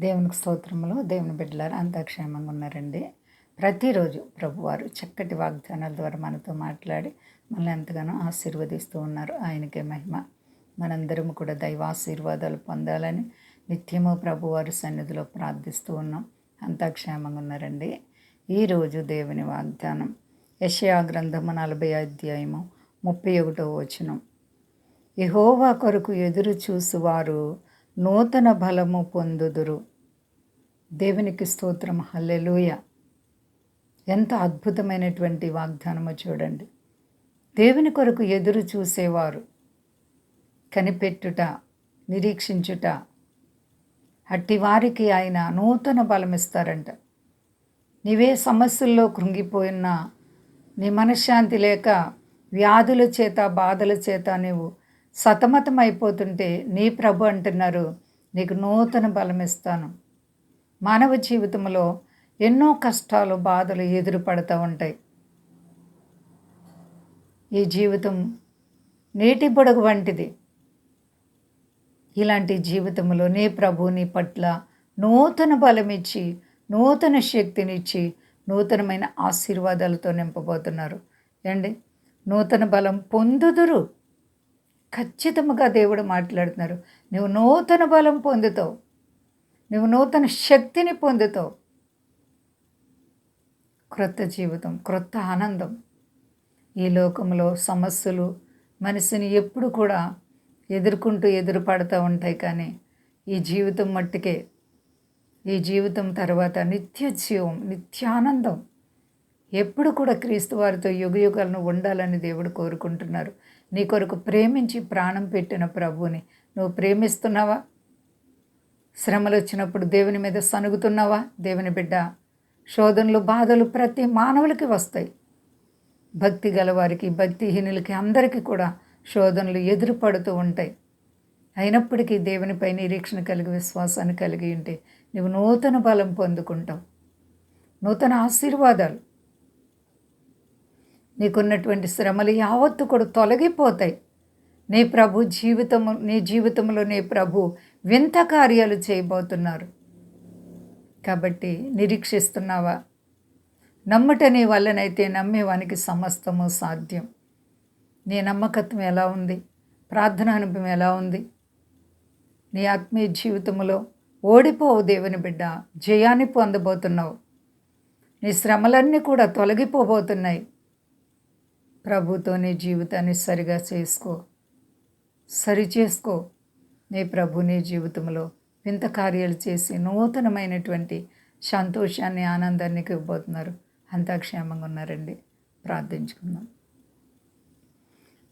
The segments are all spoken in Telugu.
దేవునికి స్తోత్రములు దేవుని బిడ్డలారు అంతా క్షేమంగా ఉన్నారండి. ప్రతిరోజు ప్రభువారు చక్కటి వాగ్దానాల ద్వారా మనతో మాట్లాడి మనల్ని ఎంతగానో ఆశీర్వదిస్తూ ఉన్నారు. ఆయనకే మహిమ. మనందరం కూడా దైవాశీర్వాదాలు పొందాలని నిత్యము ప్రభువారి సన్నిధిలో ప్రార్థిస్తూ ఉన్నాం. అంతా క్షేమంగా ఉన్నారండి. ఈరోజు దేవుని వాగ్దానం. యషయా గ్రంథము నలభై అధ్యాయము ముప్పై ఒకటో వచనం. యహోవా కొరకు ఎదురు చూసువారు నూతన బలము పొందుదురు. దేవునికి స్తోత్రం. హల్లెలూయ. ఎంత అద్భుతమైనటువంటి వాగ్దానమో చూడండి. దేవుని కొరకు ఎదురు చూసేవారు కనిపెట్టుట నిరీక్షించుట అట్టి వారికి ఆయన నూతన బలం ఇస్తారంట. నీవే సమస్యల్లో కృంగిపోయినా నీ మనశ్శాంతి లేక వ్యాధుల చేత బాధల చేత నీవు సతమతం అయిపోతుంటే నీ ప్రభు అంటున్నారు నీకు నూతన బలం ఇస్తాను మానవ జీవితంలో ఎన్నో కష్టాలు బాధలు ఎదురుపడుతూ ఉంటాయి. ఈ జీవితం నీటి బుడగ వంటిది. ఇలాంటి జీవితంలో నీ ప్రభు నీ పట్ల నూతన బలం ఇచ్చి నూతన శక్తినిచ్చి నూతనమైన ఆశీర్వాదాలతో నింపబోతున్నారు. ఏండి నూతన బలం పొందుదురు. ఖచ్చితంగా దేవుడు మాట్లాడుతున్నారు. నువ్వు నూతన బలం పొందుతావు. నువ్వు నూతన శక్తిని పొందుతావు. క్రొత్త జీవితం క్రొత్త ఆనందం. ఈ లోకంలో సమస్యలు మనిషిని ఎప్పుడు కూడా ఎదుర్కొంటూ ఎదురుపడుతూ ఉంటాయి కానీ ఈ జీవితం మట్టుకే ఈ జీవితం తర్వాత నిత్య జీవం నిత్యానందం ఎప్పుడు కూడా క్రీస్తు వారితో యుగయుగాలను ఉండాలని దేవుడు కోరుకుంటున్నారు. నీ కొరకు ప్రేమించి ప్రాణం పెట్టిన ప్రభువుని నువ్వు ప్రేమిస్తున్నావా? శ్రమలు వచ్చినప్పుడు దేవుని మీద సనుగుతున్నావా? దేవుని బిడ్డ శోధనలు బాధలు ప్రతి మానవులకి వస్తాయి. భక్తి గలవారికి భక్తిహీనులకి అందరికీ కూడా శోధనలు ఎదురుపడుతూ ఉంటాయి. అయినప్పటికీ దేవునిపై నిరీక్షణ కలిగి విశ్వాసాన్ని కలిగి ఉంటే నువ్వు నూతన బలం పొందుకుంటావు. నూతన ఆశీర్వాదాలు. నీకున్నటువంటి శ్రమలు యావత్తు కూడా తొలగిపోతాయి. నీ ప్రభు జీవితము నీ జీవితంలో నీ ప్రభు వింత కార్యాలు చేయబోతున్నారు. కాబట్టి నిరీక్షిస్తున్నావా? నమ్ముట నీ వల్లనైతే నమ్మేవానికి సమస్తము సాధ్యం. నీ నమ్మకత్వం ఎలా ఉంది? ప్రార్థన అనుభవం ఎలా ఉంది? నీ ఆత్మీయ జీవితంలో ఓడిపోవు దేవుని బిడ్డ జయాన్ని పొందబోతున్నావు. నీ శ్రమలన్నీ కూడా తొలగిపోబోతున్నాయి. ప్రభుతో నీ జీవితాన్ని సరిగా చేసుకో. సరి చేసుకో. నీ ప్రభు నీ జీవితంలో వింత కార్యాలు చేసి నూతనమైనటువంటి సంతోషాన్ని ఆనందాన్ని ఇవ్వబోతున్నారు. అంతా క్షేమంగా ఉన్నారండి. ప్రార్థించుకుందాం.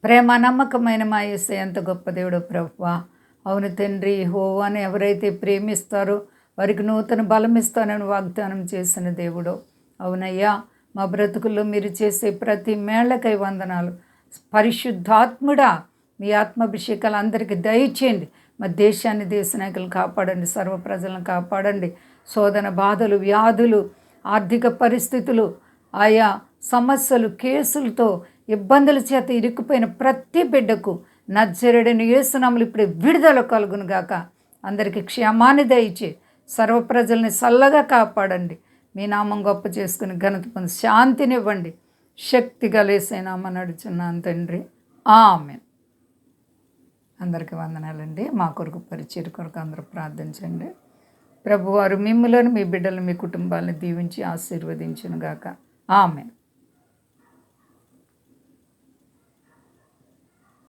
ప్రేమ నమ్మకమైన మా యేసే ఎంత గొప్ప దేవుడు ప్రభువా. అవును తండ్రి హోవాని ఎవరైతే ప్రేమిస్తారో వారికి నూతన బలం ఇస్తానని వాగ్దానం చేసిన దేవుడు. అవునయ్యా మా బ్రతుకుల్లో మీరు చేసే ప్రతి మేళ్ళకై వందనాలు. పరిశుద్ధాత్ముడా మీ ఆత్మాభిషేకాలు అందరికీ దయచేయండి. మా దేశాన్ని దేశ నాయకులను కాపాడండి సర్వ ప్రజలను కాపాడండి. శోధన బాధలు వ్యాధులు ఆర్థిక పరిస్థితులు ఆయా సమస్యలు కేసులతో ఇబ్బందుల చేత ఇరుక్కుపోయిన ప్రతి బిడ్డకు నచ్చరుడని యేసునాములు ఇప్పుడు విడుదల కలుగును గాక అందరికీ క్షేమాన్ని దయచే సర్వ ప్రజల్ని చల్లగా కాపాడండి. మీ నామం గొప్ప చేసుకుని ఘనత పొంది శాంతినివ్వండి. శక్తి కలిసేనామని నడుచున్నాను తండ్రి. ఆమె అందరికీ వందనాలండి. మా కొరకు పరిచయం కొరకు అందరూ ప్రార్థించండి. ప్రభువారు మిమ్మలను మీ బిడ్డలు మీ కుటుంబాలను దీవించి ఆశీర్వదించును గాక ఆమె